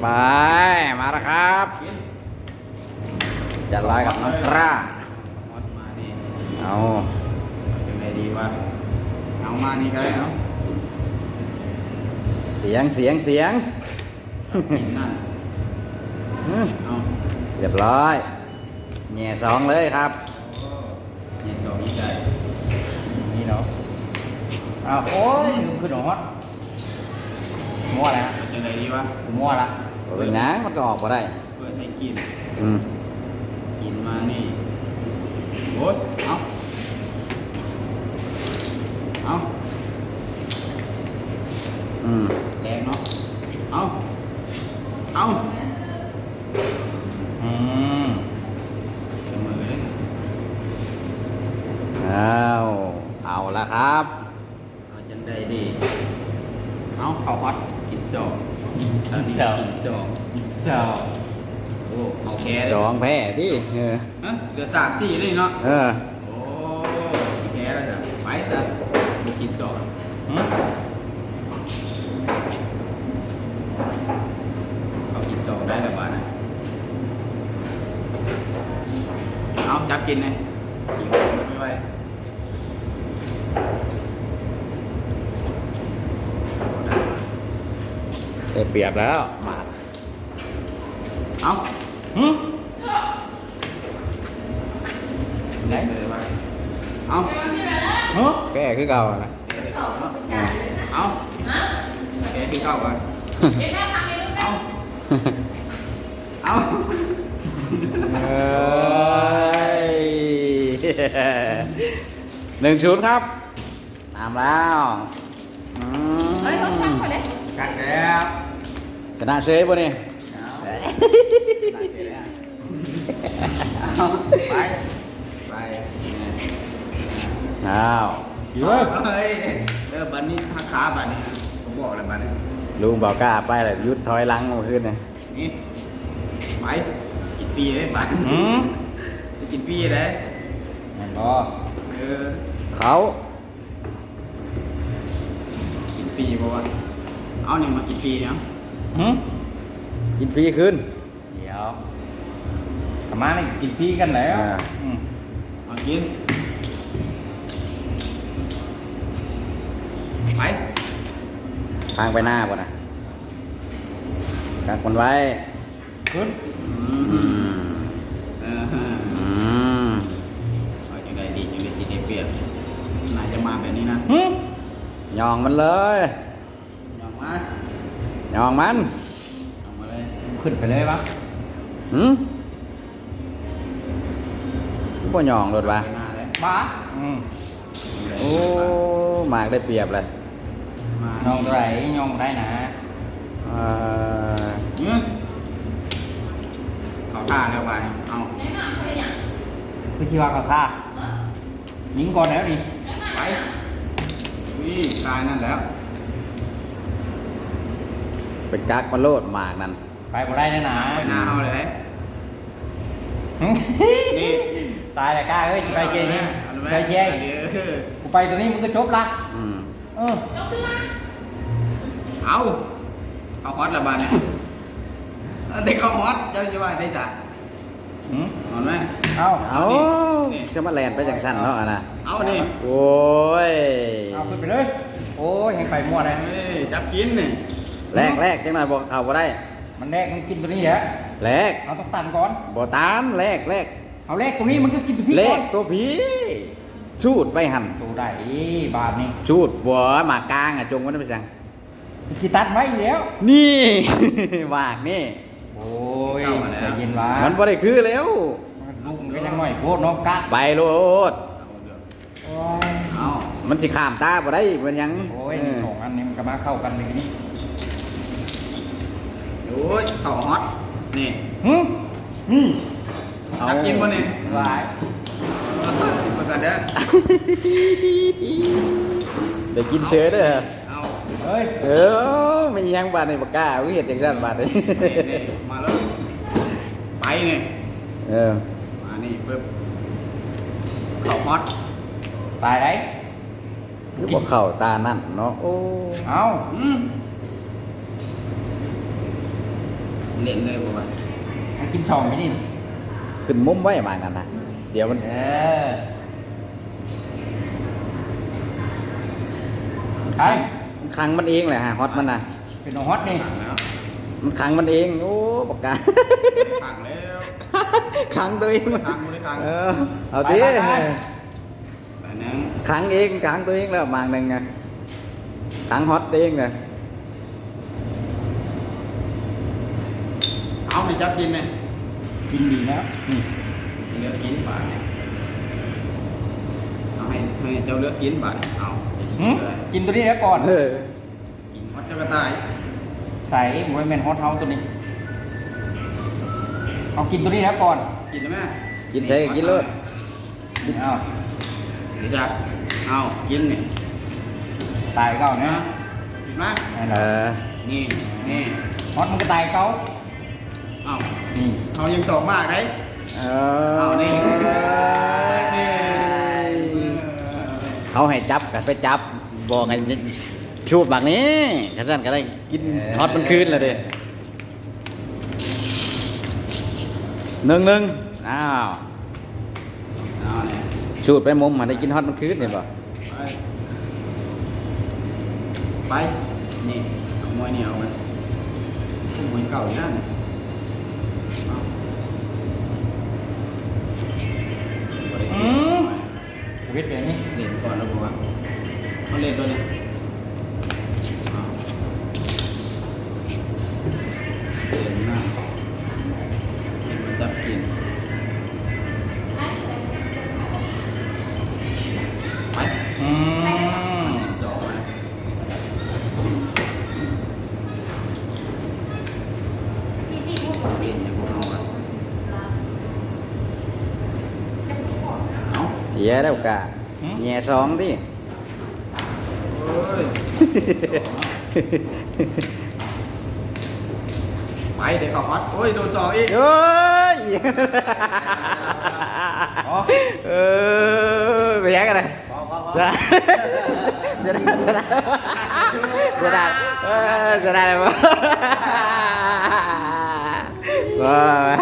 ไป มาแล้วครับกินจะลอยกับน้องกล้าหมดมานี่เอาจังไดดีวะเอามานี่ก็ได้เนาะเสียงเสียงเสียงกินนั่นเอาเรียบร้อยแง่สองเลยครับโอ้นี่สองนี่ใจนี่เนาะอ้าวโอ้ยลืมขึ้นหัวมัวแล้วเอา จังไดดีวะกูมั่วละเป็นหยังมันก็ออกมาได้ เปิดให้กิน อืมกินมานี่โอ้ยเอาเอาอืมแรงเนาะ เอาเอาอืมเสมอเลยนะเอาเอาละครับ เอาจังไดดี เอาข้าวฮอตกิน สองตอนนี้กินสองเจ้าโอ้เอาแค่สองแพ้ดิเออฮะเหลือสามสี่เลยเนาะ เออโอ้สิแพ้แล้วจ้ะไปจ้ะมากินสองหืมเขากินสองได้แล้วบ้านะเอาจับกินเลยกินไม่ไหว ได้เปรียบแล้วมาเอาหืมไหนเลยว่าเอาหืมแก้คือเก่านะเอาแกพี่เข้าก่อนเอาเอาเอ้ยหนึ่งชุดครับ ตามแล้วอืมเฮ้ยเขาชักไปเลยกัดแล้ว ชนะเฉยป่ะนี่เอาไป ไปอ้าวอยู่เว้ยเฮ้ยเออบันนี้ถ้าขาบันนี้ผมบอกเลยบันนี้ลุงบอกกล้าไปเลยยุดถอยหลังมาขึ้นเลยนี่ไปกินฟรีเลยบันหืมจะกินฟรีเลยแม่นบ่เออเขากินฟรีเพราะว่าเอาหนึ่งมากินฟรีเนาะ หืมกินฟรีขึ้นเดี๋ยวประมาณนี้กินฟรีกันแล้วอ่า อืมเอากิน ไป ทางไปหน้าป่ะนะกักคนไว้ ขึ้นอือืมมเออฮะอืมเอาจังได้ดีจังได้สิได้เปรียบน่าจะมาแบบนี้นะหืมยองมันเลยยอมมาย องมันเอามาเลยขึ้นไปเลยวะหืมก็ยองรถวะไปหน้าเลยบ้าอืมโอ้มากได้เปรียบเลยมาน้องตัวไหนน้องได้นะเอ่อเนี่ยเขาท่าแล้วไปเอาคือที่ว่ากับข้ายิงก่อนแล้วนี่ไปวิ่งตายนั่นแล้ว ไปกักมาโลดหมากนั่นไปบ่ได้แล้วนะไปหน้าเอาเลยไหมนี่ตายแล้วกล้าเอ้ยไปเจนี่เอาเลยไหมไปเจเดี๋ยวกูไปตัวนี้มึงก็จบละอืมเออเอาเขาฮอตละบานเนี่ยเด็กเขาฮอตเจ้าจะว่าได้สะหืมเอาไหมเอาเอานี่จะมาแลนไปจังสั้นเนาะอะนะเอานี่โอ้ยเอาขึ้นไปเลยโอ้ยยังไปมั่วเลยเฮ้ยจับกินนี่ แรกแรกจังหน่อยบอกเขาบ่ได้ มันแรกมันกินตัวนี้แหละแรกเราต้องตันก่อนบ่ตานแรกแรกเอาแรกตัวนี้มันก็กินตัวพี่แรก่อกนตัวผีชูดไปหันตัวได้บาทนี่ชูดบัวหมากกลางอะจงไว้ได้ไปสั่งขีตัดไว้อีกแล้ว นี่ หมากนี่โอ้ยใจเย็นวะมันบ่ได้คือแล้ว ลูกมันก็ยังหน่อยโพดเนาะกะไปโลดเอาเดี๋ยวโอ้ยเอามันสิข้ามตาบ่ได้เป็นหยังโอ้ยเออสองอันนี้มันก็มาเข้ากันเลยนี่โอ้ย เขาฮอตนี่หืมนี่เอาจับกินบ่นี่หลายกินมากันเด้อได้กินเฉยเด้อเอาเฮ้ยเออไม่ยังบาดในปากกล้าวิเฮ็ดจังซั่นบาดนี่นี่นี่มาแล้วไปนี่เออมานี่ปึ๊บเขาฮอตตายได้คือบ่เข้าตานั่นเนาะโอ้เอาอืม เล่นเลยบอกว่ามันกินช่องไหมนี่ ขึ้นมุมไว้บางนั้นนะเดี๋ยวมันเออไปมันขังมันเองแหละฮะฮอตมันนะเป็นน้องฮอตนี่ขังแล้วมันขังมันเองโอ้ปากกา ขังแล้วขังตัวเองขังไม่ได้ขังเออเอาดิแต่นั้นขังเองขังตัวเองแล้วบางหนึ่งไงขังฮอตเองเลย เอาไปจับกินเลยกินดีแล้วอืมเลือกกินบาทเนี่ยเอาให้ให้เจ้าเลือกกินบาทเอาจะชิมหืมก็ได้กินตัวนี้แล้วก่อน เออ กินฮอตเจ้ากระต่าย ใส่โมเมนฮอตเฮาตัวนี้ เอากินตัวนี้แล้วก่อน กินได้ไหมกินใส่กินเลยเอาเดี๋ยวจะเอากินเนี่ยตายเก่านะนะกินไหมเออนี่นี่ฮอตมันก็ตายเก่าเอานี่เขายังสองมากได้เอเอานี่นี่ เขาให้จับกันไปจับบอกไงชูดแบบนี้ขันสั้นก็ได้กินฮอตมันคืนเลยดิหนึ่งหนึ่งอ้าวเอาเนี่ยชูดไปมุมมันได้กินฮอตมันคืนเนี่ยป่ะไป ไป นี่เอามวยเหนียวไปมวยเก่าอีกนั่นเอาบ่ได้ อืเก็บมชีวิตแบบนี้ เล่นก่อนแล้วบอกว่าเขาเล่นตัวนี้เล่นหน้าเล่นมันจับกิน ไป อืม สองนะเปลี่ยนอย่างพวกเราอะ เอาเสียแล้วกะแง่สองที่เอ้ยไปเดี๋ยวเขับวัดโอ้ยโดนสองอีกเอ้ยอ๋อเออไปยังกันเลยพอพอพอจะจะได้จะได้จะได้เออจะได้เลยว้าว้า